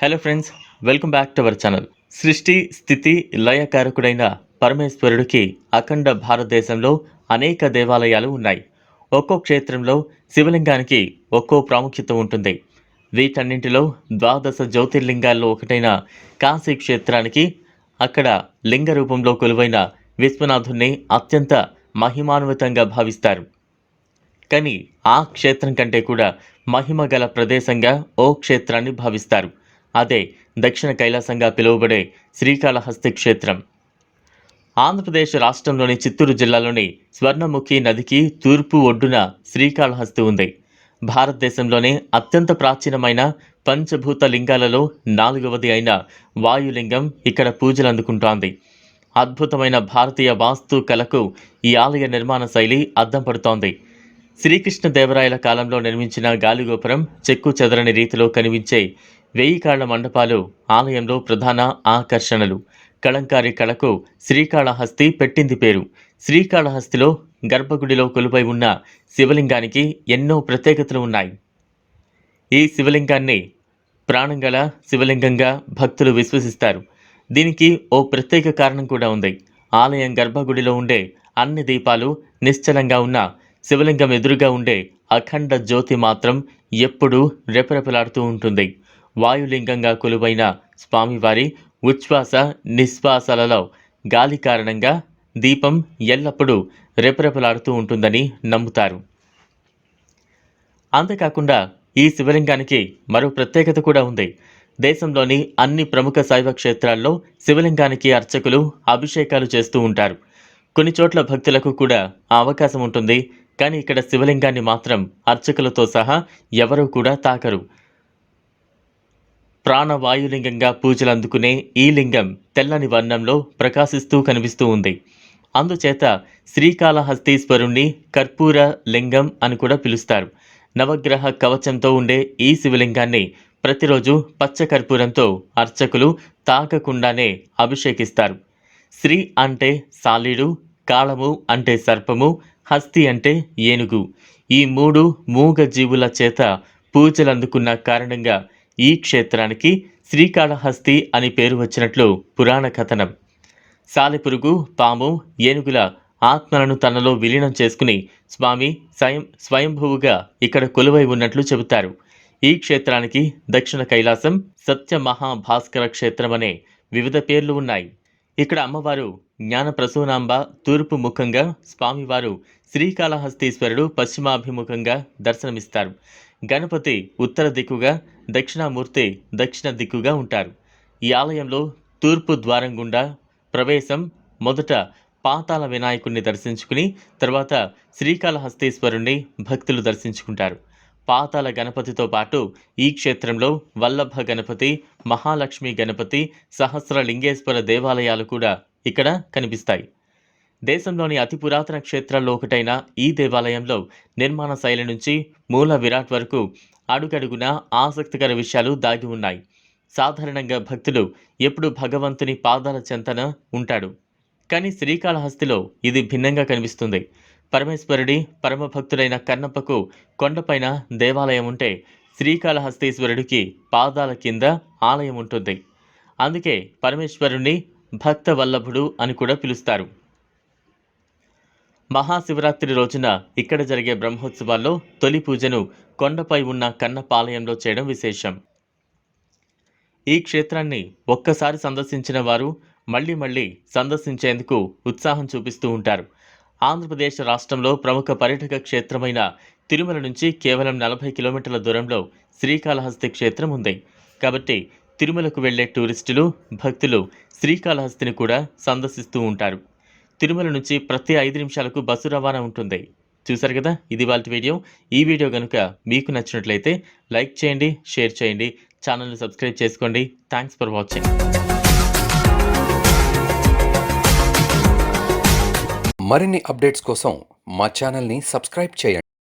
Hello friends welcome back to our channel సృష్టి స్థితి లయకారకుడైన పరమేశ్వరుడికి అఖండ భారతదేశంలో అనేక దేవాలయాలు ఉన్నాయి. ఒక్కో క్షేత్రంలో శివలింగానికి ఒక్కో ప్రాముఖ్యత ఉంటుంది. వీటన్నింటిలో ద్వాదశ జ్యోతిర్లింగాల్లో ఒకటైన కాశీ క్షేత్రానికి అక్కడ లింగ రూపంలో కొలువైన విశ్వనాథుణ్ణి అత్యంత మహిమాన్వితంగా భావిస్తారు. కానీ ఆ క్షేత్రం కంటే కూడా మహిమ గల ప్రదేశంగా ఓ క్షేత్రాన్ని భావిస్తారు. అదే దక్షిణ కైలాసంగా పిలువబడే శ్రీకాళహస్తి క్షేత్రం. ఆంధ్రప్రదేశ్ రాష్ట్రంలోని చిత్తూరు జిల్లాలోని స్వర్ణముఖి నదికి తూర్పు ఒడ్డున శ్రీకాళహస్తి ఉంది. భారతదేశంలోనే అత్యంత ప్రాచీనమైన పంచభూత లింగాలలో నాలుగవది అయిన వాయులింగం ఇక్కడ పూజలు అందుకుంటోంది. అద్భుతమైన భారతీయ వాస్తు కళకు ఈ ఆలయ నిర్మాణ శైలి అద్దం పడుతోంది. శ్రీకృష్ణదేవరాయల కాలంలో నిర్మించిన గాలిగోపురం చెక్కు చెదరని రీతిలో కనిపించే వెయ్యి కాళ్ళ మండపాలు ఆలయంలో ప్రధాన ఆకర్షణలు. కళంకారి కళకు శ్రీకాళహస్తి పెట్టింది పేరు. శ్రీకాళహస్తిలో గర్భగుడిలో కొలుపై ఉన్న శివలింగానికి ఎన్నో ప్రత్యేకతలు ఉన్నాయి. ఈ శివలింగాన్ని ప్రాణంగల శివలింగంగా భక్తులు విశ్వసిస్తారు. దీనికి ఓ ప్రత్యేక కారణం కూడా ఉంది. ఆలయం గర్భగుడిలో ఉండే అన్ని దీపాలు నిశ్చలంగా ఉన్న శివలింగం ఎదురుగా ఉండే అఖండ జ్యోతి మాత్రం ఎప్పుడూ రెపరెపలాడుతూ ఉంటుంది. వాయులింగంగా కొలువైన స్వామివారి ఉచ్ఛ్వాస నిశ్వాసాలలో గాలి కారణంగా దీపం ఎల్లప్పుడూ రెపరెపలాడుతూ ఉంటుందని నమ్ముతారు. అంతేకాకుండా ఈ శివలింగానికి మరో ప్రత్యేకత కూడా ఉంది. దేశంలోని అన్ని ప్రముఖ శైవ క్షేత్రాల్లో శివలింగానికి అర్చకులు అభిషేకాలు చేస్తూ ఉంటారు. కొన్ని చోట్ల భక్తులకు కూడా ఆ అవకాశం ఉంటుంది. కానీ ఇక్కడ శివలింగాన్ని మాత్రం అర్చకులతో సహా ఎవరూ కూడా తాకరు. ప్రాణవాయులింగంగా పూజలు అందుకునే ఈ లింగం తెల్లని వర్ణంలో ప్రకాశిస్తూ కనిపిస్తూ ఉంది. అందుచేత శ్రీకాళహస్తీశ్వరుణ్ణి కర్పూర లింగం అని కూడా పిలుస్తారు. నవగ్రహ కవచంతో ఉండే ఈ శివలింగాన్ని ప్రతిరోజు పచ్చ కర్పూరంతో అర్చకులు తాకకుండానే అభిషేకిస్తారు. శ్రీ అంటే సాలీడు కాళము అంటే సర్పము హస్తి అంటే ఏనుగు. ఈ మూడు మూగ జీవుల చేత పూజలు అందుకున్న కారణంగా ఈ క్షేత్రానికి శ్రీకాళహస్తి అని పేరు వచ్చినట్లు పురాణ కథనం. సాలెపురుగు పాము ఏనుగుల ఆత్మలను తనలో విలీనం చేసుకుని స్వామి స్వయం స్వయంభువుగా ఇక్కడ కొలువై ఉన్నట్లు చెబుతారు. ఈ క్షేత్రానికి దక్షిణ కైలాసం సత్య మహాభాస్కర క్షేత్రం అనే వివిధ పేర్లు ఉన్నాయి. ఇక్కడ అమ్మవారు జ్ఞాన ప్రసూనాంబ తూర్పు ముఖంగా స్వామివారు శ్రీకాళహస్తీశ్వరుడు పశ్చిమాభిముఖంగా దర్శనమిస్తారు. గణపతి ఉత్తర దిక్కుగా దక్షిణామూర్తి దక్షిణ దిక్కుగా ఉంటారు. ఈ ఆలయంలో తూర్పు ద్వారం గుండా ప్రవేశం మొదట పాతాళ వినాయకుడిని దర్శించుకుని తర్వాత శ్రీకాళహస్తీశ్వరుణ్ణి భక్తులు దర్శించుకుంటారు. పాతాళ గణపతితో పాటు ఈ క్షేత్రంలో వల్లభ గణపతి మహాలక్ష్మి గణపతి సహస్రలింగేశ్వర దేవాలయాలు కూడా ఇక్కడ కనిపిస్తాయి. దేశంలోని అతి పురాతన క్షేత్రాల్లో ఒకటైన ఈ దేవాలయంలో నిర్మాణ శైలి నుంచి మూల విరాట్ వరకు అడుగడుగున ఆసక్తికర విషయాలు దాగి ఉన్నాయి. సాధారణంగా భక్తులు ఎప్పుడు భగవంతుని పాదాల చెంతన ఉంటాడు. కానీ శ్రీకాళహస్తిలో ఇది భిన్నంగా కనిపిస్తుంది. పరమేశ్వరుడి పరమభక్తుడైన కన్నప్పకు కొండపైన దేవాలయం ఉంటే శ్రీకాళహస్తీశ్వరుడికి పాదాల కింద ఆలయం ఉంటుంది. అందుకే పరమేశ్వరుణ్ణి భక్త వల్లభుడు అని కూడా పిలుస్తారు. మహాశివరాత్రి రోజున ఇక్కడ జరిగే బ్రహ్మోత్సవాల్లో తొలి పూజను కొండపై ఉన్న కన్నపాలయంలో చేయడం విశేషం. ఈ క్షేత్రాన్ని ఒక్కసారి సందర్శించిన వారు మళ్ళీ మళ్ళీ సందర్శించేందుకు ఉత్సాహం చూపిస్తూ ఉంటారు. ఆంధ్రప్రదేశ్ రాష్ట్రంలో ప్రముఖ పర్యాటక క్షేత్రమైన తిరుమల నుంచి కేవలం నలభై కిలోమీటర్ల దూరంలో శ్రీకాళహస్తి క్షేత్రం ఉంది. కాబట్టి తిరుమలకు వెళ్ళే టూరిస్టులు భక్తులు శ్రీకాళహస్తిని కూడా సందర్శిస్తూ ఉంటారు. తిరుమల నుంచి ప్రతి ఐదు నిమిషాలకు బస్సు రవాణా ఉంటుంది. చూశారు కదా? ఇది వాళ్ళ వీడియో. ఈ వీడియో కనుక మీకు నచ్చినట్లయితే లైక్ చేయండి షేర్ చేయండి ఛానల్ని సబ్స్క్రైబ్ చేసుకోండి. Thanks for watching. మరిన్ని అప్డేట్స్ కోసం మా ఛానల్ని సబ్స్క్రైబ్ చేయండి.